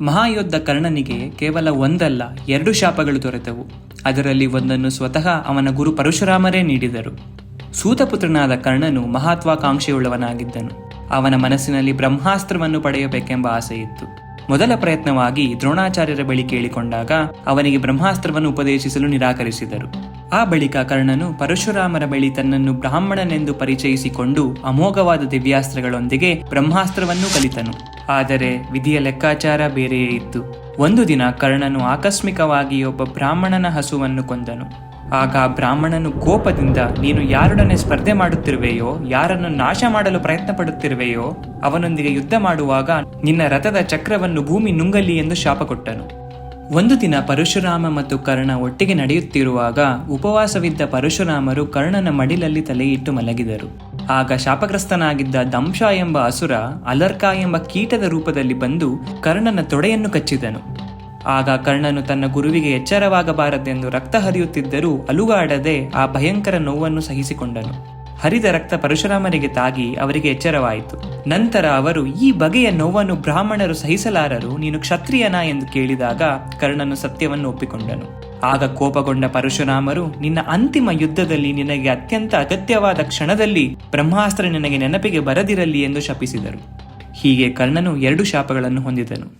ಮಹಾಯೋದ್ಧ ಕರ್ಣನಿಗೆ ಕೇವಲ ಒಂದಲ್ಲ, ಎರಡು ಶಾಪಗಳು ದೊರೆತವು. ಅದರಲ್ಲಿ ಒಂದನ್ನು ಸ್ವತಃ ಅವನ ಗುರು ಪರಶುರಾಮರೇ ನೀಡಿದರು. ಸೂತಪುತ್ರನಾದ ಕರ್ಣನು ಮಹತ್ವಾಕಾಂಕ್ಷೆಯುಳ್ಳವನಾಗಿದ್ದನು. ಅವನ ಮನಸ್ಸಿನಲ್ಲಿ ಬ್ರಹ್ಮಾಸ್ತ್ರವನ್ನು ಪಡೆಯಬೇಕೆಂಬ ಆಸೆ ಇತ್ತು ಮೊದಲ ಪ್ರಯತ್ನವಾಗಿ ದ್ರೋಣಾಚಾರ್ಯರ ಬಳಿ ಕೇಳಿಕೊಂಡಾಗ ಅವನಿಗೆ ಬ್ರಹ್ಮಾಸ್ತ್ರವನ್ನು ಉಪದೇಶಿಸಲು ನಿರಾಕರಿಸಿದರು. ಆ ಬಳಿಕ ಕರ್ಣನು ಪರಶುರಾಮರ ಬಳಿ ತನ್ನನ್ನು ಬ್ರಾಹ್ಮಣನೆಂದು ಪರಿಚಯಿಸಿಕೊಂಡು ಅಮೋಘವಾದ ದಿವ್ಯಾಸ್ತ್ರಗಳೊಂದಿಗೆ ಬ್ರಹ್ಮಾಸ್ತ್ರವನ್ನು ಕಲಿತನು. ಆದರೆ ವಿಧಿಯ ಲೆಕ್ಕಾಚಾರ ಬೇರೆಯೇ ಇತ್ತು. ಒಂದು ದಿನ ಕರ್ಣನು ಆಕಸ್ಮಿಕವಾಗಿ ಒಬ್ಬ ಬ್ರಾಹ್ಮಣನ ಹಸುವನ್ನು ಕೊಂದನು. ಆಗ ಬ್ರಾಹ್ಮಣನು ಕೋಪದಿಂದ, ನೀನು ಯಾರೊಡನೆ ಸ್ಪರ್ಧೆ ಮಾಡುತ್ತಿರುವೆಯೋ, ಯಾರನ್ನು ನಾಶ ಮಾಡಲು ಪ್ರಯತ್ನ ಪಡುತ್ತಿರುವೆಯೋ ಅವನೊಂದಿಗೆ ಯುದ್ಧ ಮಾಡುವಾಗ ನಿನ್ನ ರಥದ ಚಕ್ರವನ್ನು ಭೂಮಿ ನುಂಗಲಿ ಎಂದು ಶಾಪ ಕೊಟ್ಟನು ಒಂದು ದಿನ ಪರಶುರಾಮ ಮತ್ತು ಕರ್ಣ ಒಟ್ಟಿಗೆ ನಡೆಯುತ್ತಿರುವಾಗ ಉಪವಾಸವಿದ್ದ ಪರಶುರಾಮರು ಕರ್ಣನ ಮಡಿಲಲ್ಲಿ ತಲೆಯಿಟ್ಟು ಮಲಗಿದರು. ಆಗ ಶಾಪಗ್ರಸ್ತನಾಗಿದ್ದ ದಂಶ ಎಂಬ ಅಸುರ ಅಲರ್ಕ ಎಂಬ ಕೀಟದ ರೂಪದಲ್ಲಿ ಬಂದು ಕರ್ಣನ ತೊಡೆಯನ್ನು ಕಚ್ಚಿದನು. ಆಗ ಕರ್ಣನು ತನ್ನ ಗುರುವಿಗೆ ಎಚ್ಚರವಾಗಬಾರದೆಂದು ರಕ್ತ ಹರಿಯುತ್ತಿದ್ದರೂ ಅಲುಗಾಡದೆ ಆ ಭಯಂಕರ ನೋವನ್ನು ಸಹಿಸಿಕೊಂಡನು. ಹರಿದ ರಕ್ತ ಪರಶುರಾಮರಿಗೆ ತಾಗಿ ಅವರಿಗೆ ಎಚ್ಚರವಾಯಿತು. ನಂತರ ಅವರು, ಈ ಬಗೆಯ ನೋವನ್ನು ಬ್ರಾಹ್ಮಣರು ಸಹಿಸಲಾರರು, ನೀನು ಕ್ಷತ್ರಿಯನ ಎಂದು ಕೇಳಿದಾಗ ಕರ್ಣನು ಸತ್ಯವನ್ನು ಒಪ್ಪಿಕೊಂಡನು. ಆಗ ಕೋಪಗೊಂಡ ಪರಶುರಾಮರು, ನಿನ್ನ ಅಂತಿಮ ಯುದ್ಧದಲ್ಲಿ ನಿನಗೆ ಅತ್ಯಂತ ಅಗತ್ಯವಾದ ಕ್ಷಣದಲ್ಲಿ ಬ್ರಹ್ಮಾಸ್ತ್ರ ನಿನಗೆ ನೆನಪಿಗೆ ಬರದಿರಲಿ ಎಂದು ಶಪಿಸಿದರು. ಹೀಗೆ ಕರ್ಣನು ಎರಡು ಶಾಪಗಳನ್ನು ಹೊಂದಿದನು.